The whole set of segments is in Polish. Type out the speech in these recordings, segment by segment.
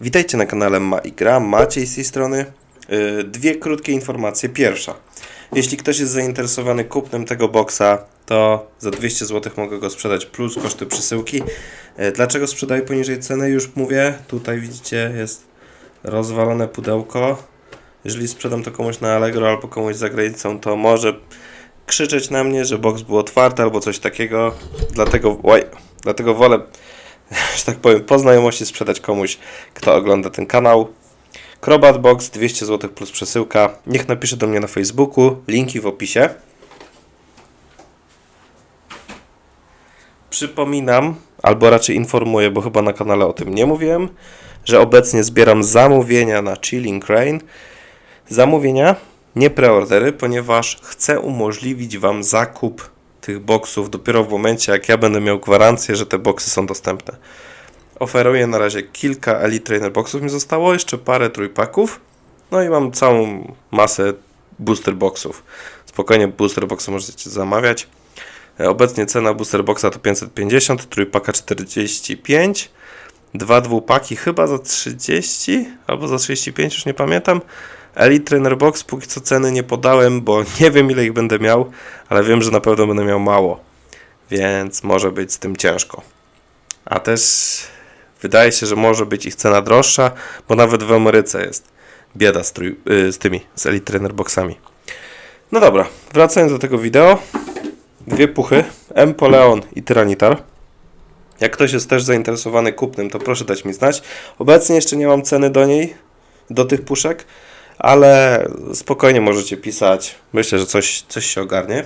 Witajcie na kanale Ma i Gra, Maciej z tej strony. Yy, Dwie krótkie informacje. Pierwsza. Jeśli ktoś jest zainteresowany kupnem tego boxa, to za 200 zł mogę go sprzedać plus koszty przesyłki. Yy, Dlaczego sprzedaję poniżej ceny? Już mówię. Tutaj widzicie jest rozwalone pudełko. Jeżeli sprzedam to komuś na Allegro albo komuś za granicą, to może krzyczeć na mnie, że box był otwarty albo coś takiego. Dlatego, oj, dlatego wolę że tak powiem, po znajomości sprzedać komuś, kto ogląda ten kanał. Crobat Box 200 zł plus przesyłka. Niech napisze do mnie na Facebooku, linki w opisie. Przypominam, albo raczej informuję, bo chyba na kanale o tym nie mówiłem, że obecnie zbieram zamówienia na Chilling Rain. Zamówienia, nie preordery, ponieważ chcę umożliwić Wam zakup tych boksów dopiero w momencie, jak ja będę miał gwarancję, że te boksy są dostępne. Oferuję na razie kilka Elite Trainer boxów mi zostało, jeszcze parę trójpaków. No i mam całą masę booster boxów. Spokojnie booster boxy możecie zamawiać. E, Obecnie cena booster boxa to 550, trójpaka 45, dwa dwupaki chyba za 30 albo za 35, już nie pamiętam. Elite Trainer Box póki co ceny nie podałem, bo nie wiem ile ich będę miał, ale wiem, że na pewno będę miał mało, więc może być z tym ciężko. A też wydaje się, że może być ich cena droższa, bo nawet w Ameryce jest bieda z, trój, y, z tymi, z Elite Trainer Boxami. No dobra, wracając do tego wideo. Dwie puchy, Empoleon i Tyranitar. Jak ktoś jest też zainteresowany kupnem, to proszę dać mi znać. Obecnie jeszcze nie mam ceny do niej, do tych puszek, ale spokojnie możecie pisać. Myślę, że coś, coś się ogarnie.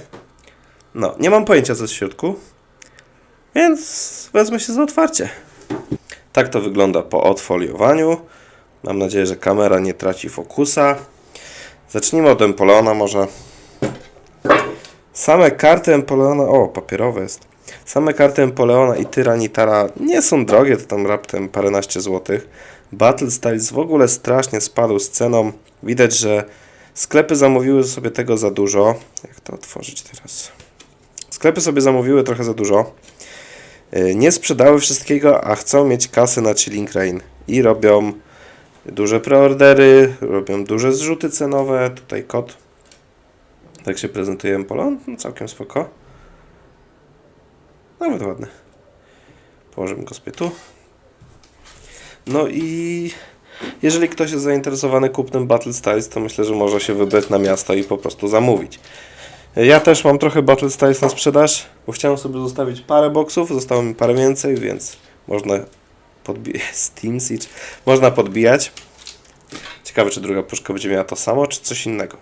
No, nie mam pojęcia co jest w środku, więc wezmę się za otwarcie. Tak to wygląda po odfoliowaniu. Mam nadzieję, że kamera nie traci fokusa. Zacznijmy od Empoleona może. Same karty Empoleona, o papierowe jest. Same karty Empoleona i Tyranitara nie są drogie, to tam raptem paręnaście złotych. Battle Styles w ogóle strasznie spadł z ceną. Widać, że sklepy zamówiły sobie tego za dużo. Jak to otworzyć teraz? Sklepy sobie zamówiły trochę za dużo. Yy, Nie sprzedały wszystkiego, a chcą mieć kasę na Chilling Rain. I robią duże preordery, robią duże zrzuty cenowe. Tutaj kod. Tak się prezentuje Empolon. No, całkiem spoko. Nawet ładny. Położymy go pytu. No i jeżeli ktoś jest zainteresowany kupnem Battle Styles, to myślę, że może się wybrać na miasto i po prostu zamówić. Ja też mam trochę Battle Styles na sprzedaż, bo chciałem sobie zostawić parę boxów, zostało mi parę więcej, więc można podbijać Steam Siege, można podbijać. Ciekawe, czy druga puszka będzie miała to samo, czy coś innego.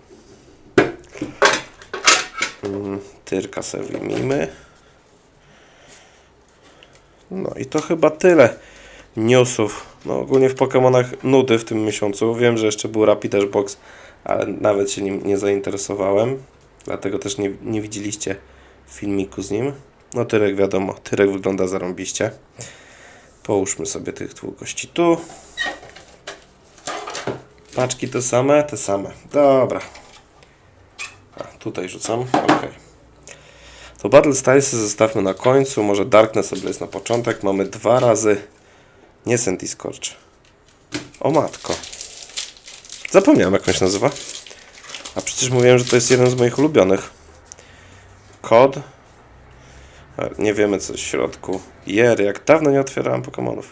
Mm, Tyrka sobie wyjmijmy. No i to chyba tyle newsów. No ogólnie w Pokémonach nudy w tym miesiącu. Wiem, że jeszcze był Rapidash Box, ale nawet się nim nie zainteresowałem. Dlatego też nie, nie widzieliście filmiku z nim. No Tyrek wiadomo, Tyrek wygląda zarąbiście. Połóżmy sobie tych dwóch gości tu. Paczki te same? Te same. Dobra. A, tutaj rzucam. Ok. To Battle Stylesy zostawmy na końcu. Może Darkness sobie jest na początek. Mamy dwa razy. Nie Senti Scorch. O matko. Zapomniałem jak on się nazywa. A przecież mówiłem, że to jest jeden z moich ulubionych. Kod. Nie wiemy co jest w środku. Jer, jak dawno nie otwierałem Pokémonów.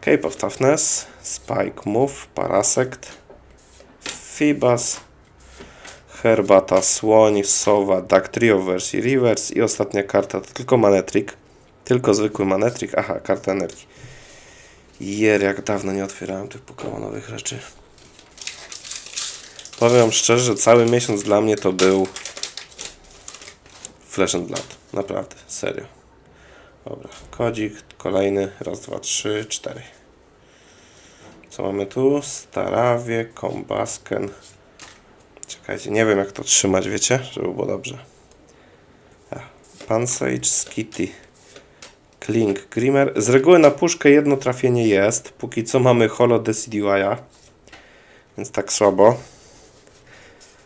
Cape of Toughness. Spike Move. Parasect. Fibas. Herbata, Słoń, Sowa, Duck Trio wersji Reverse i ostatnia karta to tylko Manetrik. Tylko zwykły Manetrik. Aha, karta energii. Jer, jak dawno nie otwierałem tych pokemonowych rzeczy. Powiem szczerze, że cały miesiąc dla mnie to był Flesh and Blood. Naprawdę, serio. Dobra, kodzik, kolejny. Raz, dwa, trzy, cztery. Co mamy tu? Starawie, Kombasken. Czekajcie, nie wiem jak to trzymać, wiecie? Żeby było dobrze. A, Pansage, Skitty. Klink, Grimmer. Z reguły na puszkę jedno trafienie jest. Póki co mamy Holo Decidue'a. Więc tak słabo.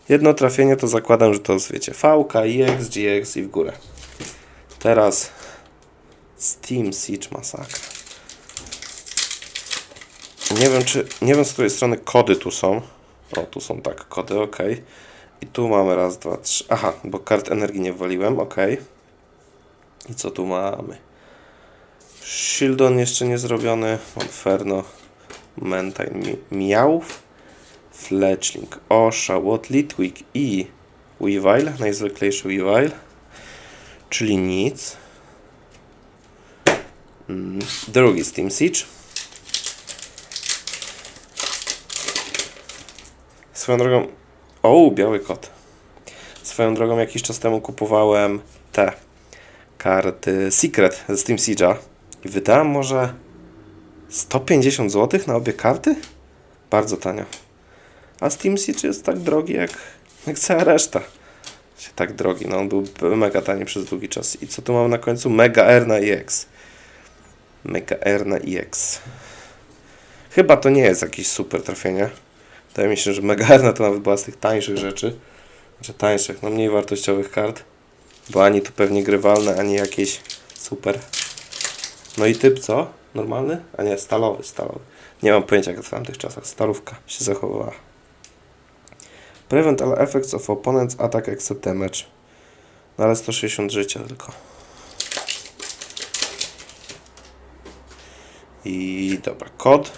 Jedno trafienie to zakładam, że to jest, wiecie, VK, IX, GX i w górę. Teraz Steam Siege Massacre. Nie wiem, czy. Nie wiem, z której strony kody tu są. O, tu są tak, kody, ok. I tu mamy raz, dwa, trzy. Aha, bo kart energii nie waliłem, ok. I co tu mamy? Shieldon jeszcze nie zrobiony. Inferno. Mentine. Mi Miałów. Fletchling. Osha. What Litwick i Weavile. Najzwyklejszy Weavile. Czyli nic. Mm, Drugi Steam Siege. Swoją drogą. O, biały kot. Swoją drogą jakiś czas temu kupowałem te karty Secret ze Steam Siege'a i wydałem może 150 zł na obie karty? Bardzo tanio. A Steam Siege jest tak drogi jak, jak cała reszta. Się Tak drogi, no on był mega tani przez długi czas. I co tu mam na końcu? Mega R na EX. Mega R na EX. Chyba to nie jest jakieś super trafienie. Wydaje mi się, że Mega R to nawet była z tych tańszych rzeczy. Znaczy tańszych, no mniej wartościowych kart. Bo ani tu pewnie grywalne, ani jakieś super. No i typ co? Normalny? A nie, stalowy, stalowy. Nie mam pojęcia jak w tamtych czasach. Stalówka się zachowywała. Prevent all effects of opponent's attack except damage. No ale 160 życia tylko. I dobra, kod.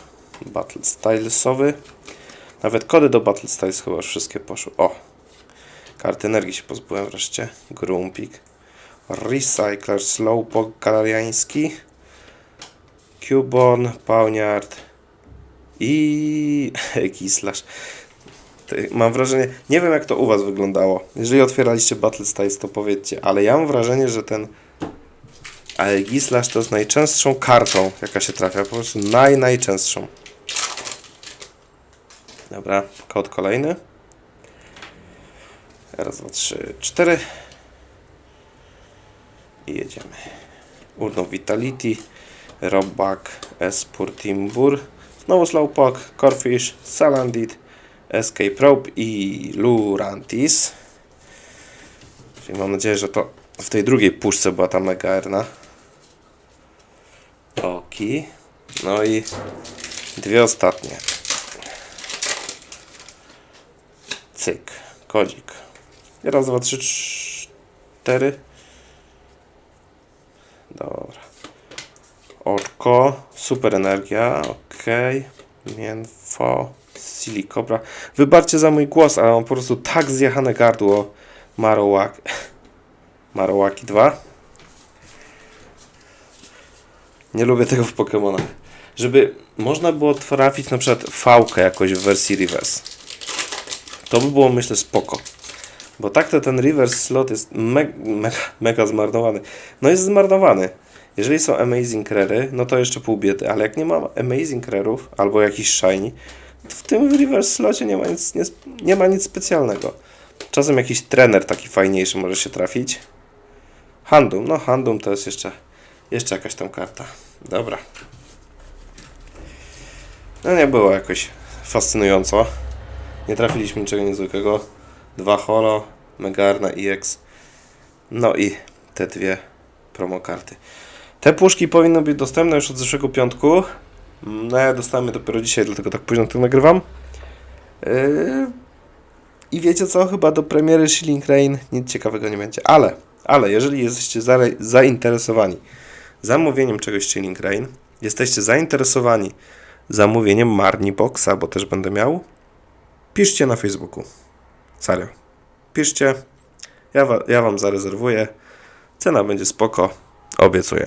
Battle Stylesowy. Nawet kody do Battle Styles chyba już wszystkie poszły. O! Karty energii się pozbyłem wreszcie. Grumpik. Recycler Slowpoke galariański. Cubon, Pawniard i Gislash. Ty- Mam wrażenie, nie wiem jak to u Was wyglądało. Jeżeli otwieraliście Battle Styles, to powiedzcie, ale ja mam wrażenie, że ten Aegislash to jest najczęstszą kartą, jaka się trafia. Po prostu naj, najczęstszą. Dobra, kod kolejny. Raz, dwa, trzy, cztery. I jedziemy. Urno Vitality, Robak, Espur Timbur, znowu Slowpoke, Corfish, Salandit, Escape Rope i Lurantis. Czyli mam nadzieję, że to w tej drugiej puszce była ta Mega Erna. Oki. No i dwie ostatnie. Cyk. Kodzik. Raz, dwa, trzy, cztery. Dobra. Oczko. Super energia. Ok. Mięfo. Silikobra. Wybaczcie za mój głos, ale mam po prostu tak zjechane gardło. Marowak. Marowaki 2. Nie lubię tego w Pokémonach. Żeby można było trafić na przykład fałkę jakoś w wersji reverse. To by było myślę spoko. Bo tak to ten reverse slot jest me mega zmarnowany. No jest zmarnowany. Jeżeli są amazing rare'y, no to jeszcze pół biedy, ale jak nie ma amazing rare'ów albo jakiś shiny, to w tym reverse slocie nie ma nic, nie, nie ma nic specjalnego. Czasem jakiś trener taki fajniejszy może się trafić. Handum, no Handum to jest jeszcze, jeszcze jakaś tam karta. Dobra. No nie było jakoś fascynująco. Nie trafiliśmy niczego niezwykłego. Dwa holo, Megarna EX. No i te dwie promokarty. Te puszki powinny być dostępne już od zeszłego piątku. No ja dostałem je dopiero dzisiaj, dlatego tak późno to nagrywam. Yy... I wiecie co? Chyba do premiery Shilling Rain nic ciekawego nie będzie. Ale, ale jeżeli jesteście zainteresowani zamówieniem czegoś Shilling Rain, jesteście zainteresowani zamówieniem Marni Boxa, bo też będę miał, piszcie na Facebooku. Serio. Piszcie. Ja, wa- ja Wam zarezerwuję. Cena będzie spoko. Obiecuję.